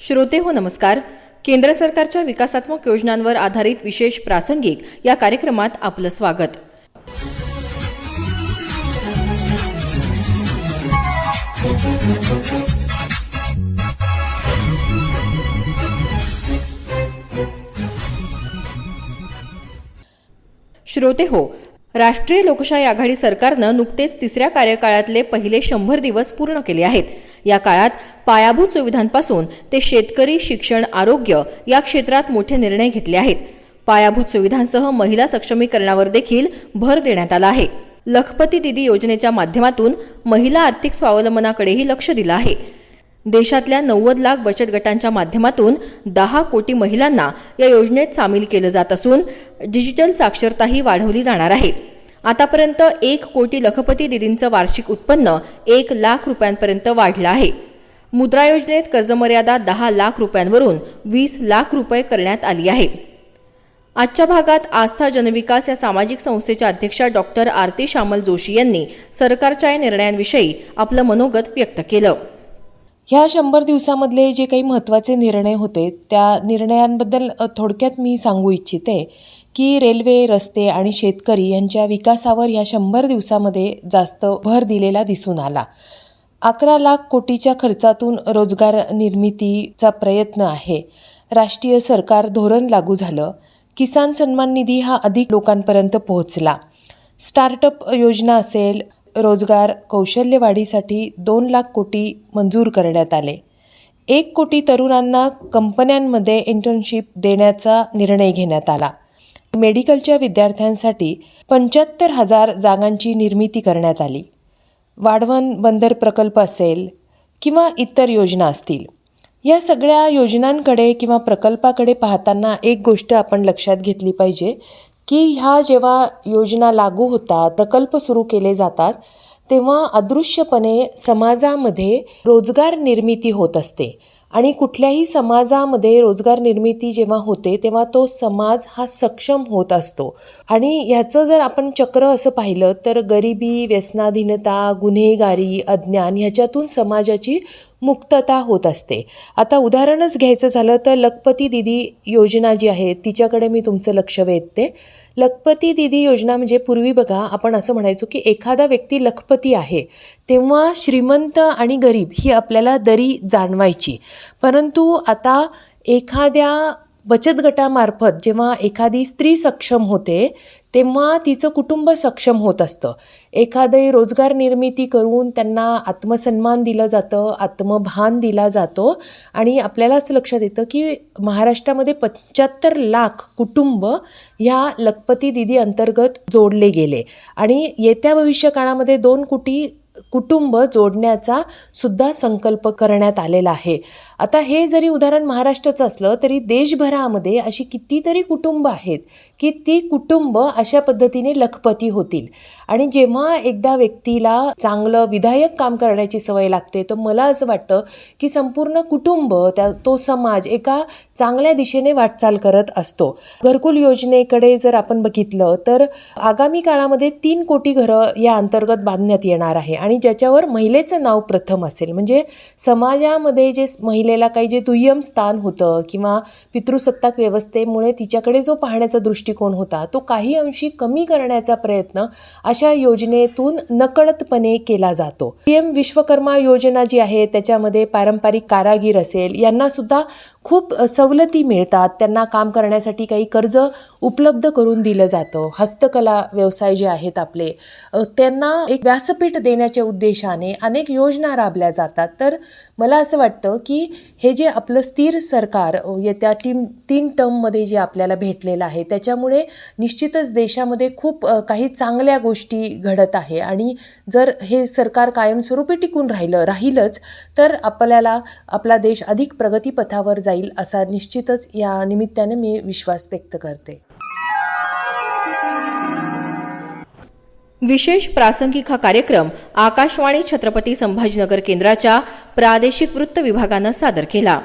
श्रोते हो नमस्कार. केंद्र सरकारच्या विकासात्मक योजनांवर आधारित विशेष प्रासंगिक या कार्यक्रमात आपलं स्वागत. श्रोते हो राष्ट्रीय लोकशाही आघाडी सरकारनं नुकतेच तिसऱ्या कार्यकाळातले पहिले शंभर दिवस पूर्ण केले आहेत. या काळात पायाभूत सुविधांपासून ते शेतकरी शिक्षण आरोग्य या क्षेत्रात मोठे निर्णय घेतले आहेत. पायाभूत सुविधांसह महिला सक्षमीकरणावर देखील भर देण्यात आला आहे. लखपती दिदी योजनेच्या माध्यमातून महिला आर्थिक स्वावलंबनाकडेही लक्ष दिलं आहे. देशातल्या नव्वद लाख बचत गटांच्या माध्यमातून दहा कोटी महिलांना या योजनेत सामील केलं जात असून डिजिटल साक्षरताही वाढवली जाणार आहे. आतापर्यंत एक कोटी लखपती दिदींचं वार्षिक उत्पन्न एक लाख रुपयांपर्यंत वाढलं आहे. मुद्रा योजनेत कर्जमर्यादा दहा लाख रुपयांवरून वीस लाख रुपये करण्यात आली आहे. आजच्या भागात आस्था जनविकास या सामाजिक संस्थेच्या अध्यक्षा डॉक्टर आरती श्यामल जोशी यांनी सरकारच्या या निर्णयांविषयी आपलं मनोगत व्यक्त केलं. ह्या शंभर दिवसामधले जे काही महत्त्वाचे निर्णय होते त्या निर्णयांबद्दल थोडक्यात मी सांगू इच्छिते. की रेल्वे रस्ते आणि शेतकरी यांच्या विकासावर या शंभर दिवसामध्ये जास्त भर दिलेला दिसून आला. अकरा लाख कोटीच्या खर्चातून रोजगार निर्मितीचा प्रयत्न आहे. राष्ट्रीय सरकार धोरण लागू झालं. किसान सन्मान निधी हा अधिक लोकांपर्यंत पोहोचला. स्टार्टअप योजना असेल रोजगार कौशल्यवाढीसाठी दोन लाख कोटी मंजूर करण्यात आले. एक कोटी तरुणांना कंपन्यांमध्ये इंटर्नशिप देण्याचा निर्णय घेण्यात आला. मेडिकलच्या विद्यार्थ्यांसाठी पंच्याहत्तर हजार जागांची निर्मिती करण्यात आली. वाढवण बंदर प्रकल्प असेल किंवा इतर योजना असतील या सगळ्या योजनांकडे किंवा प्रकल्पाकडे पाहताना एक गोष्ट आपण लक्षात घेतली पाहिजे की ह्या जेव्हा योजना लागू होतात प्रकल्प सुरू केले जातात तेव्हा अदृश्यपणे समाजामध्ये रोजगार निर्मिती होत असते. आणि कुठल्याही समाजामध्ये रोजगार निर्मिती जेव्हा होते तेव्हा तो समाज हा सक्षम होत असतो. आणि ह्याचं जर आपण चक्र असं पाहिलं तर गरिबी व्यसनाधीनता गुन्हेगारी अज्ञान ह्याच्यातून समाजाची मुक्तता होत असते. आता उदाहरणच घ्यायचं झालं तर लखपती दिदी योजना जी आहे तिच्याकडे मी तुमचं लक्ष वेधते. लखपती दिदी योजना म्हणजे पूर्वी बघा आपण असं म्हणायचो की एखादा व्यक्ती लखपती आहे तेव्हा श्रीमंत आणि गरीब ही आपल्याला दरी जाणवायची. परंतु आता एखाद्या बचत गटामार्फत जेव्हा एखादी स्त्री सक्षम होते तेव्हा तिचं कुटुंब सक्षम होत असतं. एखादे रोजगार निर्मिती करून त्यांना आत्मसन्मान दिलं जातं आत्मभान दिला जातो आणि आपल्याला असं लक्षात येतं की महाराष्ट्रामध्ये पंच्याहत्तर लाख कुटुंब ह्या लखपती दिदी अंतर्गत जोडले गेले. आणि येत्या भविष्य काळामध्ये दोन कोटी कुटुंब जोडण्याचा सुद्धा संकल्प करण्यात आलेला आहे. आता हे जरी उदाहरण महाराष्ट्राचं असलं तरी देशभरामध्ये अशी कितीतरी कुटुंब आहेत की ती कुटुंब अशा पद्धतीने लखपती होतील. आणि जेव्हा एकदा व्यक्तीला चांगलं विधायक काम करण्याची सवय लागते तर मला असं वाटतं की संपूर्ण कुटुंब त्या तो समाज एका चांगल्या दिशेने वाटचाल करत असतो. घरकुल योजनेकडे जर आपण बघितलं तर आगामी काळामध्ये तीन कोटी घरं या अंतर्गत बांधण्यात येणार आहे. आणि ज्याच्यावर महिलेचं नाव प्रथम असेल. म्हणजे समाजामध्ये जे महिलेला काही जे दुय्यम स्थान होतं किंवा पितृसत्ताक व्यवस्थेमुळे तिच्याकडे जो पाहण्याचा दृष्टिकोन होता तो काही अंशी कमी करण्याचा प्रयत्न अशा योजनेतून नकळतपणे केला जातो. पी एम विश्वकर्मा योजना जी आहे त्याच्यामध्ये पारंपरिक कारागीर असेल यांना सुद्धा खूप सवलती मिळतात. त्यांना काम करण्यासाठी काही कर्ज उपलब्ध करून दिलं जातं. हस्तकला व्यवसाय जे आहेत आपले त्यांना एक व्यासपीठ करण्याच्या उद्देशाने अनेक योजना राबल्या जातात. तर मला असं वाटतं की हे जे आपलं स्थिर सरकार येत्या तीन तीन टर्ममध्ये जे आपल्याला भेटलेलं आहे त्याच्यामुळे निश्चितच देशामध्ये खूप काही चांगल्या गोष्टी घडत आहे. आणि जर हे सरकार कायमस्वरूपी टिकून राहिलं राहीलच तर आपल्याला आपला देश अधिक प्रगतीपथावर जाईल असा निश्चितच या निमित्ताने मी विश्वास व्यक्त करते. विशेष प्रासंगिक हा कार्यक्रम आकाशवाणी छत्रपती संभाजीनगर केंद्राच्या प्रादेशिक वृत्त विभागानं सादर केला